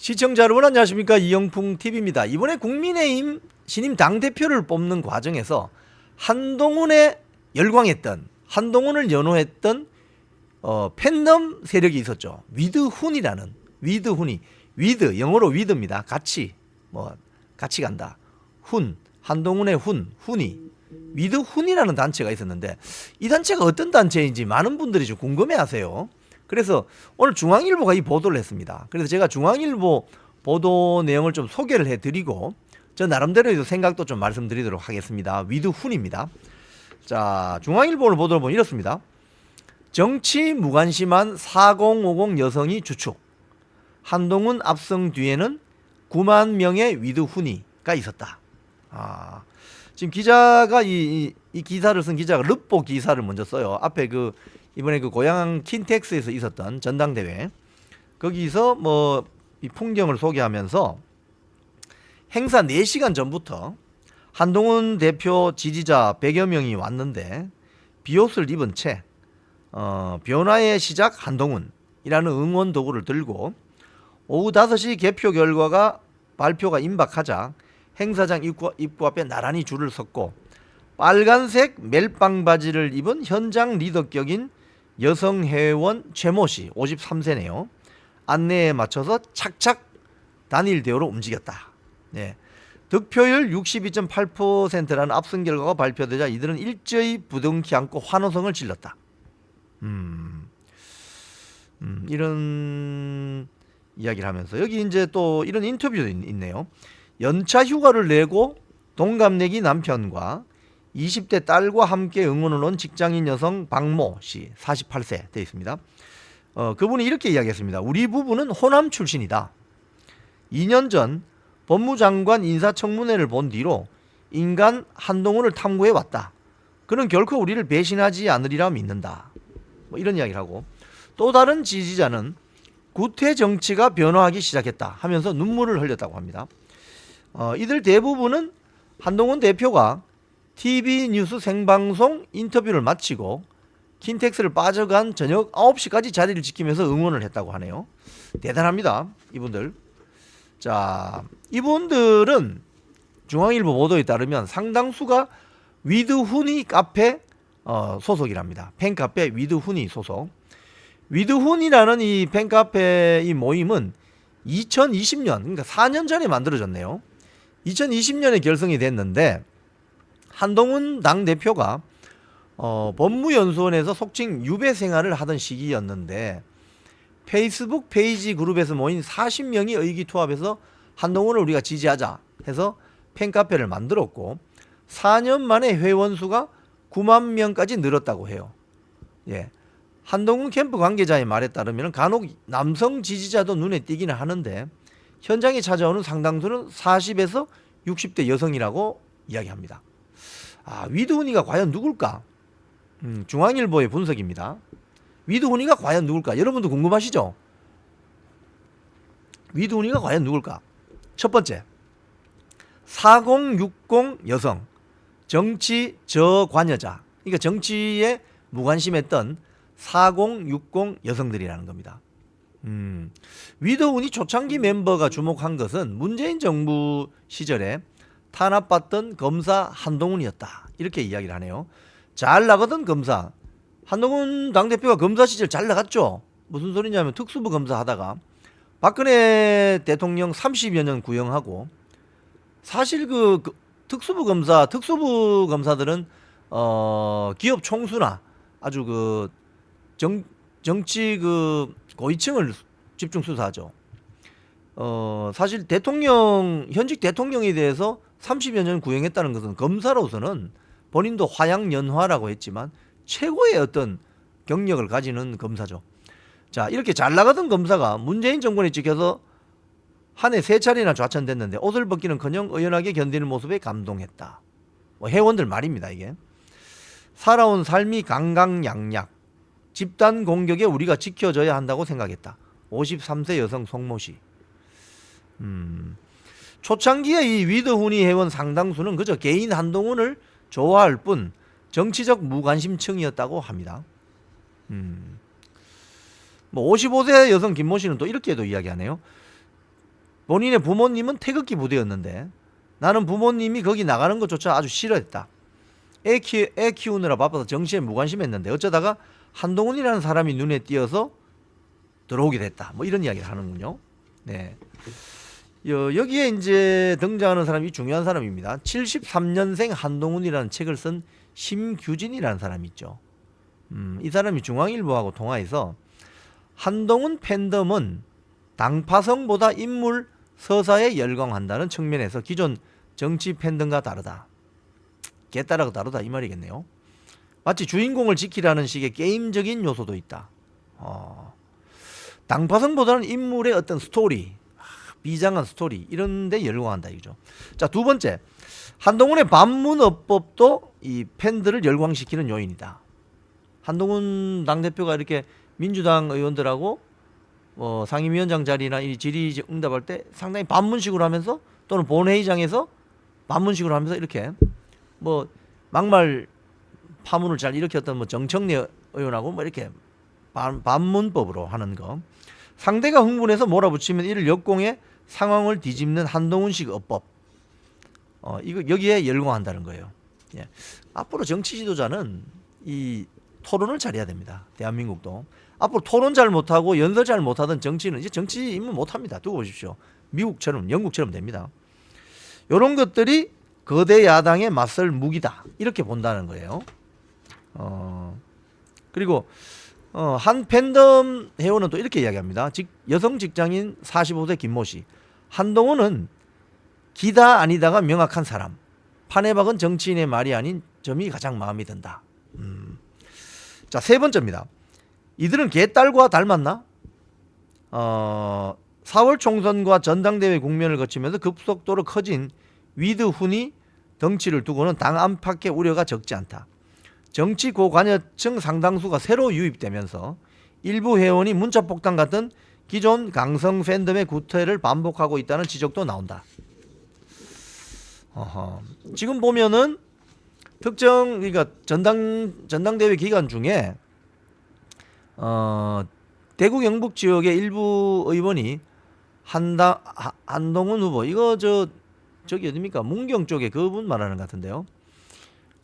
시청자 여러분 안녕하십니까 이영풍 TV입니다. 이번에 국민의힘 신임 당 대표를 뽑는 과정에서 한동훈에 열광했던 한동훈을 연호했던 어, 팬덤 세력이 있었죠. 위드훈이라는 위드훈이 위드 영어로 위드입니다. 같이 뭐 같이 간다. 훈 한동훈의 훈 훈이 위드훈이라는 단체가 있었는데 이 단체가 어떤 단체인지 많은 분들이 좀 궁금해하세요. 그래서 오늘 중앙일보가 이 보도를 했습니다. 그래서 제가 중앙일보 보도 내용을 좀 소개를 해드리고 저 나름대로 생각도 좀 말씀드리도록 하겠습니다. 위드훈입니다. 자 중앙일보를 보도를 보면 이렇습니다. 정치 무관심한 4050 여성이 주축. 한동훈 압승 뒤에는 9만 명의 위드훈이가 있었다. 아, 지금 기자가 이, 이, 이 기사를 쓴 기자가 르포 기사를 먼저 써요. 앞에 그 이번에 그 고향 킨텍스에서 있었던 전당대회. 거기서 뭐 이 풍경을 소개하면서 행사 4시간 전부터 한동훈 대표 지지자 100여 명이 왔는데 비옷을 입은 채 어, 변화의 시작 한동훈이라는 응원 도구를 들고 오후 5시 개표 결과가 발표가 임박하자 행사장 입구, 입구 앞에 나란히 줄을 섰고 빨간색 멜빵 바지를 입은 현장 리더격인 여성 회원 최모 씨 53세네요. 안내에 맞춰서 착착 단일 대우로 움직였다. 네. 득표율 62.8%라는 압승 결과가 발표되자 이들은 일제히 부둥키 안고 환호성을 질렀다. 음, 음, 이런 이야기를 하면서 여기 이제 또 이런 인터뷰도 있, 있네요. 연차 휴가를 내고 동갑내기 남편과 20대 딸과 함께 응원을 온 직장인 여성 박모 씨 48세 되어 있습니다. 어, 그분이 이렇게 이야기했습니다. 우리 부부는 호남 출신이다. 2년 전 법무장관 인사청문회를 본 뒤로 인간 한동훈을 탐구해 왔다. 그는 결코 우리를 배신하지 않으리라 믿는다. 뭐 이런 이야기를 하고 또 다른 지지자는 구태 정치가 변화하기 시작했다 하면서 눈물을 흘렸다고 합니다. 어, 이들 대부분은 한동훈 대표가 TV 뉴스 생방송 인터뷰를 마치고 킨텍스를 빠져간 저녁 9시까지 자리를 지키면서 응원을 했다고 하네요. 대단합니다. 이분들. 자, 이분들은 중앙일보 보도에 따르면 상당수가 위드훈이 카페 어, 소속이랍니다. 팬카페 위드훈이 소속. 위드훈이라는 이 팬카페 이 모임은 2020년 그러니까 4년 전에 만들어졌네요. 2020년에 결성이 됐는데 한동훈 당 대표가 어, 법무연수원에서 속칭 유배 생활을 하던 시기였는데 페이스북 페이지 그룹에서 모인 40명이 의기투합해서 한동훈을 우리가 지지하자 해서 팬카페를 만들었고 4년 만에 회원 수가 9만 명까지 늘었다고 해요. 예. 한동훈 캠프 관계자의 말에 따르면 간혹 남성 지지자도 눈에 띄기는 하는데 현장에 찾아오는 상당수는 40에서 60대 여성이라고 이야기합니다. 아, 위드훈이가 과연 누굴까? 음, 중앙일보의 분석입니다. 위드훈이가 과연 누굴까? 여러분도 궁금하시죠? 위드훈이가 과연 누굴까? 첫 번째, 4060 여성, 정치 저관여자. 그러니까 정치에 무관심했던 4060 여성들이라는 겁니다. 음, 위드훈이 초창기 멤버가 주목한 것은 문재인 정부 시절에 탄압받던 검사 한동훈이었다. 이렇게 이야기를 하네요. 잘 나가던 검사. 한동훈 당대표가 검사 시절 잘 나갔죠. 무슨 소리냐면 특수부 검사 하다가 박근혜 대통령 30여 년 구형하고 사실 그, 그 특수부 검사, 특수부 검사들은 어, 기업 총수나 아주 그 정, 정치 그 고위층을 집중 수사하죠. 어, 사실 대통령, 현직 대통령에 대해서 30여 년 구형했다는 것은 검사로서는 본인도 화양연화라고 했지만 최고의 어떤 경력을 가지는 검사죠. 자, 이렇게 잘 나가던 검사가 문재인 정권에 찍혀서 한 해 세 차례나 좌천됐는데 옷을 벗기는커녕 의연하게 견디는 모습에 감동했다. 뭐 회원들 말입니다, 이게. 살아온 삶이 강강약약. 집단 공격에 우리가 지켜져야 한다고 생각했다. 53세 여성 송모 씨. 음. 초창기에 이 위드훈이 회원 상당수는 그저 개인 한동훈을 좋아할 뿐 정치적 무관심층이었다고 합니다. 음. 뭐 55세 여성 김모 씨는 또 이렇게도 이야기하네요. 본인의 부모님은 태극기 부대였는데 나는 부모님이 거기 나가는 것조차 아주 싫어했다. 애, 키, 애 키우느라 바빠서 정치에 무관심했는데 어쩌다가 한동훈이라는 사람이 눈에 띄어서 들어오게 됐다. 뭐 이런 이야기를 하는군요. 네. 여, 여기에 이제 등장하는 사람이 중요한 사람입니다. 73년생 한동훈이라는 책을 쓴 심규진이라는 사람이 있죠. 음, 이 사람이 중앙일보하고 통화해서 한동훈 팬덤은 당파성보다 인물 서사에 열광한다는 측면에서 기존 정치 팬덤과 다르다. 개따라가 다르다 이 말이겠네요. 마치 주인공을 지키라는 식의 게임적인 요소도 있다. 어, 당파성보다는 인물의 어떤 스토리, 아, 비장한 스토리 이런데 열광한다 이거죠. 자 두 번째 한동훈의 반문어법도 이 팬들을 열광시키는 요인이다. 한동훈 당 대표가 이렇게 민주당 의원들하고 어, 상임위원장 자리나 이 질의 응답할 때 상당히 반문식으로 하면서 또는 본회의장에서 반문식으로 하면서 이렇게 뭐 막말 파문을 잘 일으켰던 뭐 정청래 의원하고 뭐 이렇게 반, 반문법으로 하는 거. 상대가 흥분해서 몰아붙이면 이를 역공해 상황을 뒤집는 한동훈식 어법. 어, 이거 여기에 열광한다는 거예요. 예. 앞으로 정치 지도자는 이 토론을 잘해야 됩니다. 대한민국도. 앞으로 토론 잘 못하고 연설 잘 못하던 정치는 이제 정치 입문 못합니다. 두고 보십시오. 미국처럼 영국처럼 됩니다. 이런 것들이 거대 야당에 맞설 무기다 이렇게 본다는 거예요. 어, 그리고 어, 한 팬덤 회원은 또 이렇게 이야기합니다. 직, 여성 직장인 45세 김모 씨. 한동훈은 기다 아니다가 명확한 사람. 판에 박은 정치인의 말이 아닌 점이 가장 마음에 든다. 음. 자, 세 번째입니다. 이들은 개딸과 닮았나? 어, 4월 총선과 전당대회 국면을 거치면서 급속도로 커진 위드훈이 덩치를 두고는 당 안팎의 우려가 적지 않다. 정치 고관여층 상당수가 새로 유입되면서 일부 회원이 문자 폭탄 같은 기존 강성 팬덤의 구태를 반복하고 있다는 지적도 나온다. 어허. 지금 보면은 특정 그러니까 전당 전당대회 기간 중에 어 대구 경북 지역의 일부 의원이 하- 한동훈 후보 이거 저 저기 어딥니까 문경 쪽에 그분 말하는 것 같은데요.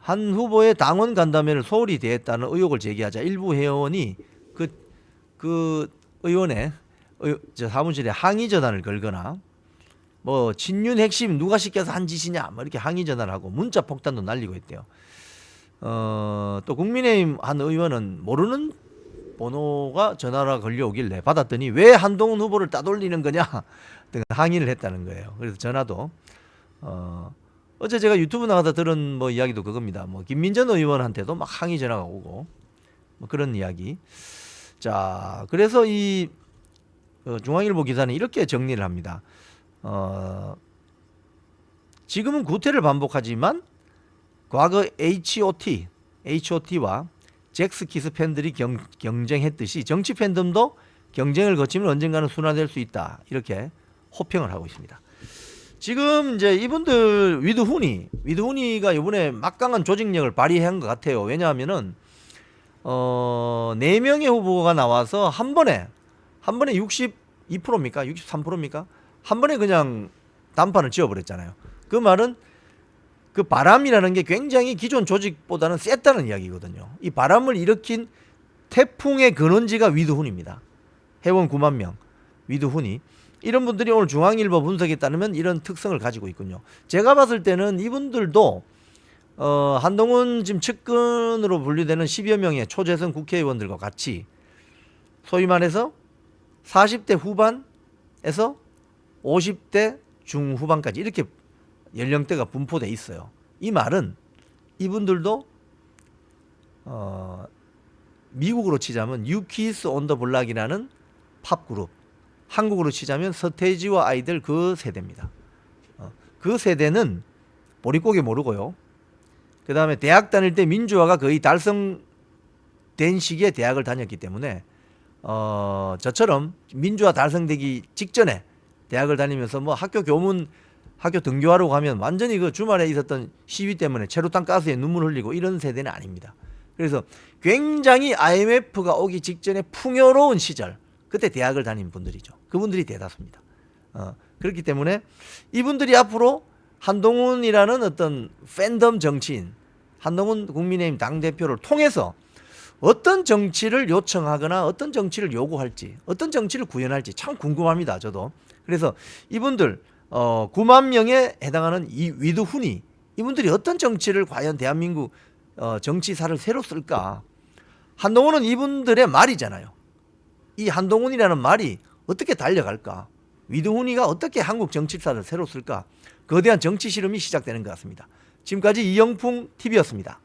한 후보의 당원 간담회를 소홀히 대했다는 의혹을 제기하자 일부 회원이 그, 그 의원의 의, 저 사무실에 항의 전화를 걸거나 뭐 친윤 핵심 누가 시켜서 한 짓이냐 뭐 이렇게 항의 전화를 하고 문자 폭탄도 날리고 있대요. 어, 또 국민의힘 한 의원은 모르는 번호가 전화가 걸려오길래 받았더니 왜 한동훈 후보를 따돌리는 거냐 등 항의를 했다는 거예요. 그래서 전화도 어, 어제 제가 유튜브 나가다 들은 뭐 이야기도 그겁니다. 뭐 김민전 의원한테도 막 항의 전화가 오고 뭐 그런 이야기. 자, 그래서 이 어, 중앙일보 기사는 이렇게 정리를 합니다. 어, 지금은 구태를 반복하지만 과거 H.O.T. H.O.T.와 잭스키스 팬들이 경, 경쟁했듯이 정치 팬덤도 경쟁을 거치면 언젠가는 순화될 수 있다. 이렇게 호평을 하고 있습니다. 지금 이제 이분들 위드훈이 위드훈이가 이번에 막강한 조직력을 발휘한 것 같아요. 왜냐하면은 어네 명의 후보가 나와서 한 번에 한 번에 62%입니까? 63%입니까? 한 번에 그냥 단판을 지어버렸잖아요. 그 말은 그 바람이라는 게 굉장히 기존 조직보다는 셌다는 이야기거든요. 이 바람을 일으킨 태풍의 근원지가 위드훈입니다. 회원 9만 명 위드훈이 이런 분들이 오늘 중앙일보 분석에 따르면 이런 특성을 가지고 있군요. 제가 봤을 때는 이분들도 어, 한동훈 지금 측근으로 분류되는 10여 명의 초재선 국회의원들과 같이 소위 말해서 40대 후반에서 50대 중후반까지 이렇게 연령대가 분포돼 있어요. 이 말은 이분들도 어, 미국으로 치자면 유키스 온 더 블락이라는 팝 그룹 한국으로 치자면 서태지와 아이들 그 세대입니다. 어, 그 세대는 보릿고개 모르고요. 그 다음에 대학 다닐 때 민주화가 거의 달성된 시기에 대학을 다녔기 때문에 어, 저처럼 민주화 달성되기 직전에 대학을 다니면서 뭐 학교 교문 학교 등교하러 가면 완전히 그 주말에 있었던 시위 때문에 체류탄 가스에 눈물 흘리고 이런 세대는 아닙니다. 그래서 굉장히 IMF가 오기 직전에 풍요로운 시절 그때 대학을 다닌 분들이죠. 그분들이 대다수입니다. 어, 그렇기 때문에 이분들이 앞으로 한동훈이라는 어떤 팬덤 정치인, 한동훈 국민의힘 당 대표를 통해서 어떤 정치를 요청하거나 어떤 정치를 요구할지, 어떤 정치를 구현할지 참 궁금합니다. 저도. 그래서 이분들 어, 9만 명에 해당하는 이 위드훈이 이분들이 어떤 정치를 과연 대한민국 어, 정치사를 새로 쓸까? 한동훈은 이분들의 말이잖아요. 이 한동훈이라는 말이 어떻게 달려갈까? 위드훈이가 어떻게 한국 정치사를 새로 쓸까? 거대한 정치 실험이 시작되는 것 같습니다. 지금까지 이영풍 TV였습니다.